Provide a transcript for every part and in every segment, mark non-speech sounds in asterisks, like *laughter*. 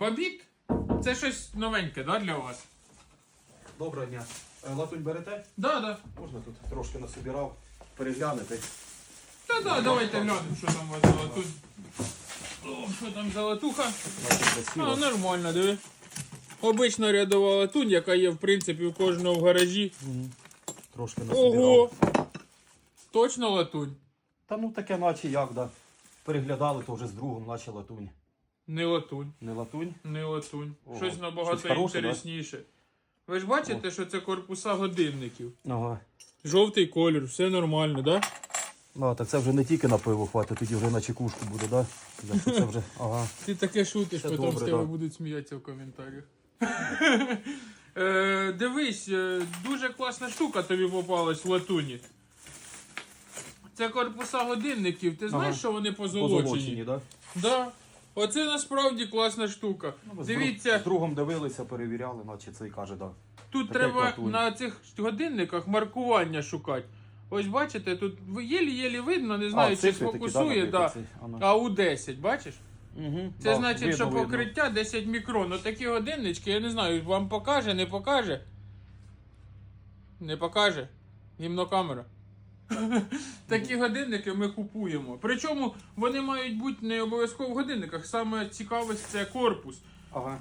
Бабік, це щось новеньке, да, для вас? Доброго дня. Е, Латунь берете? Да, да. Можна тут трошки насобирав, переглянути. Та да, давайте глянемо, що там у вас за латунь. О, що там за латуха? Бачите, А, нормально, диви. Обична рядова латунь, яка є в принципі у кожного в гаражі. Трошки насобирав. Ого! Точно латунь? Та ну таке наче як, да. Переглядали, то вже з другом, наче латунь. Не латунь, Не латунь? не латунь. Ого, Щось набагато щось хороше, інтересніше. Ви ж бачите, що це корпуса годинників. Ага. Жовтий колір, все нормально, да? Ну, так це вже не тільки на пиво хватить, тоді вже на чекушку буде, да? Так це вже, ага. Ти таке шутиш, Це потім добре, з тебе да. будуть сміятися в коментарях. Е, Дивись, е, дуже класна штука тобі попалась в латуні. Це корпуса годинників. Ти знаєш, Ага. що вони позолочені? Позолочені, да? Да. Оце насправді класна штука. Ну, Дивіться, З другом дивилися, перевіряли, наче це і каже, да. тут таке треба латунь. на цих годинниках маркування шукати. Ось бачите, тут єлі-єлі видно, не знаю, чи цифри такі, сфокусує, набиті да. ці? Ано. АУ-10, бачиш? Мгм, Це да, значить, видно, що видно. покриття 10 мікрон. Ну такі годиннички, я не знаю, вам покаже, не покаже. Не покаже. Гімнокамера. *laughs* Такі годинники ми купуємо. Причому вони мають бути не обов'язково в годинниках. Саме цікавість це корпус. Ага.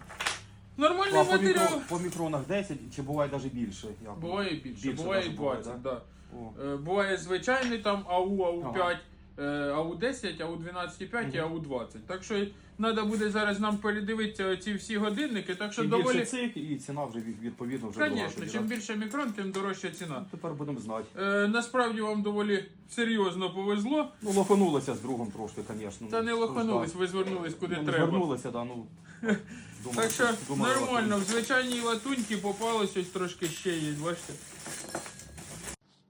Нормальний А по, матеріал. мікро, по мікронах 10 чи буває навіть більше? Як? Буває більше, буває даже 20, буває, да. О. Е, Буває звичайний там АУ, АУ5, Ага. Е, АУ10, АУ12,5 і Мгм. АУ20. Так що треба буде зараз нам передивитися ці всі годинники. Так що Чим доволі. більше цих, і ціна вже відповідно вже Звісно, чим більше мікрон, тим дорожча ціна. Ну, Тепер будемо знати. Е, насправді вам доволі серйозно повезло. Ну, лоханулося з другом трошки, звісно. Та не Ну, лоханулись, ви звернулись куди Ну, треба. Звернулися, да, ну. *laughs* думали, Так що думали, нормально, в звичайній латуньки попалось ось трошки ще є, бачите?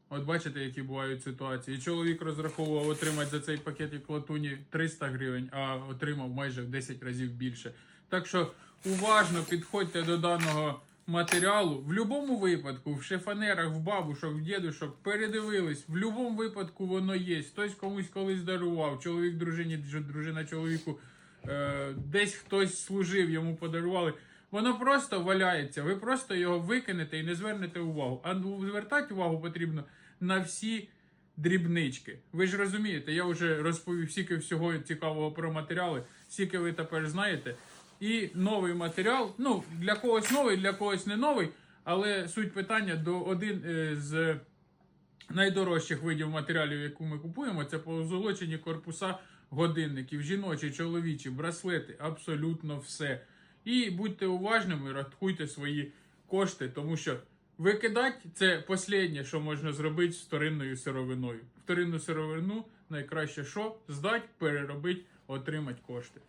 От бачите, які бувають ситуації. Чоловік розраховував отримати за цей пакетик латуні 300 гривень, а отримав майже в 10 разів більше. Так що уважно підходьте до даного матеріалу. В будь-якому випадку, в шифонерах, в бабушок, в дідушок передивились. В будь-якому випадку воно є. Хтось комусь колись дарував, чоловік дружині, дружина чоловіку. Е, десь хтось служив, йому подарували. Воно просто валяється. Ви просто його викинете і не звернете увагу. А ну, звертати увагу потрібно на всі дрібнички. Ви ж розумієте, я вже розповів стільки всього цікавого про матеріали, скільки ви тепер знаєте. І новий матеріал, ну, для когось новий, для когось не новий, але суть питання до один е, з найдорожчих видів матеріалів, яку ми купуємо, це позолочені корпуса годинників, жіночі, чоловічі, браслети, абсолютно все. І будьте уважними, рахуйте свої кошти, тому що викидати це останнє, що можна зробити з вторинною сировиною. Вторинну сировину найкраще що? Здати, переробити, отримати кошти.